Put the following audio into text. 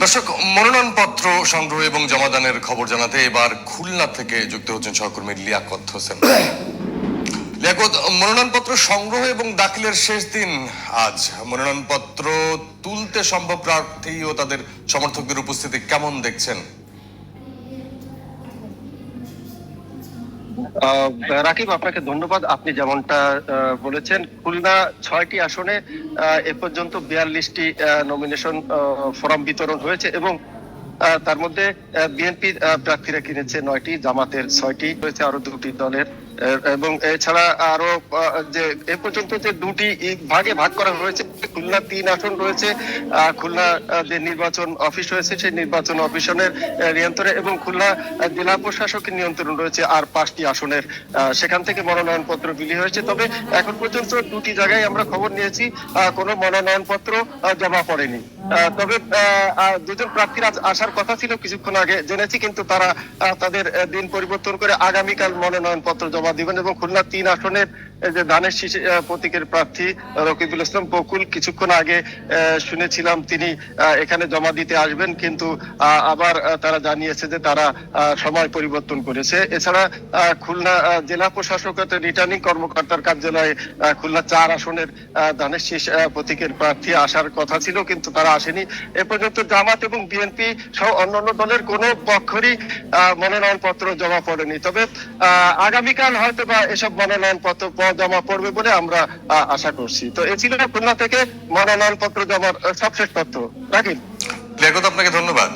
দর্শক, মনোনয়নপত্র সংগ্রহ এবং জমাদানের খবর জানাতে এবার খুলনা থেকে যুক্ত হচ্ছেন সহকর্মী লিয়াকত হোসেন। লিয়াকত, মনোনয়নপত্র সংগ্রহ এবং দাখিলের শেষ দিন আজ। মনোনয়নপত্র তুলতে সম্ভব প্রার্থী ও তাদের সমর্থকদের উপস্থিতি কেমন দেখছেন? রাকিব, আপনাকে ধন্যবাদ। আপনি যেমনটা বলেছেন, খুলনা ছয়টি আসনে এ পর্যন্ত বিয়াল্লিশটি নমিনেশন ফর্ম বিতরণ হয়েছে এবং তার মধ্যে বিএনপি প্রার্থীরা কিনেছে নয়টি, জামাতের ছয়টি, রয়েছে আরও দুটি দলের। এবং এছাড়া আরও যে এ পর্যন্ত যে দুটি ভাগে ভাগ করা হয়েছে, খুলনা তিন আসন রয়েছে খুলনা যে নির্বাচন অফিস রয়েছে, সেই নির্বাচন অফিসনের নিয়ন্ত্রণে এবং খুলনা জেলা প্রশাসকের নিয়ন্ত্রণ রয়েছে আর পাঁচটি আসনের। সেখান থেকে মনোনয়ন পত্র বিলি হয়েছে। তবে এখন পর্যন্ত দুটি জায়গায় আমরা খবর নিয়েছি কোনো মনোনয়ন পত্র জমা পড়েনি। তবে দুজন প্রার্থীর আজ আসার কথা ছিল কিছুক্ষণ আগে, জেনেছি কিন্তু তারা তাদের দিন পরিবর্তন করে আগামীকাল মনোনয়ন পত্র জমা দিবেন এবং খুলনা তিন আসনের যে ধানের প্রতীকের প্রার্থী রকিবুল ইসলাম বকুল, কিছুক্ষণ আগে শুনেছিলাম তিনি এখানে জমা দিতে আসবেন কিন্তু আবার তারা জানিয়েছে যে তারা সময় পরিবর্তন করেছে। এছাড়া খুলনা জেলা প্রশাসক রিটার্নিং কর্মকর্তার কার্যালয়ে খুলনা চার আসনের ধানের শীষ প্রতীকের প্রার্থী আসার কথা ছিল কিন্তু তারা আসেনি। এ পর্যন্ত জামাত এবং বিএনপি সহ অন্যান্য দলের কোনো পক্ষরই আহ, মনোনয়ন পত্র জমা পড়েনি। তবে আগামীকাল হয়তো বা এসব মনোনয়ন পত্র জমা পড়বে বলে আমরা আশা করছি। তো এ ছিল খুলনা থেকে মনোনয়নপত্র জমার সবশেষ তথ্য। রাখি লিয়াকত আপনাকে ধন্যবাদ।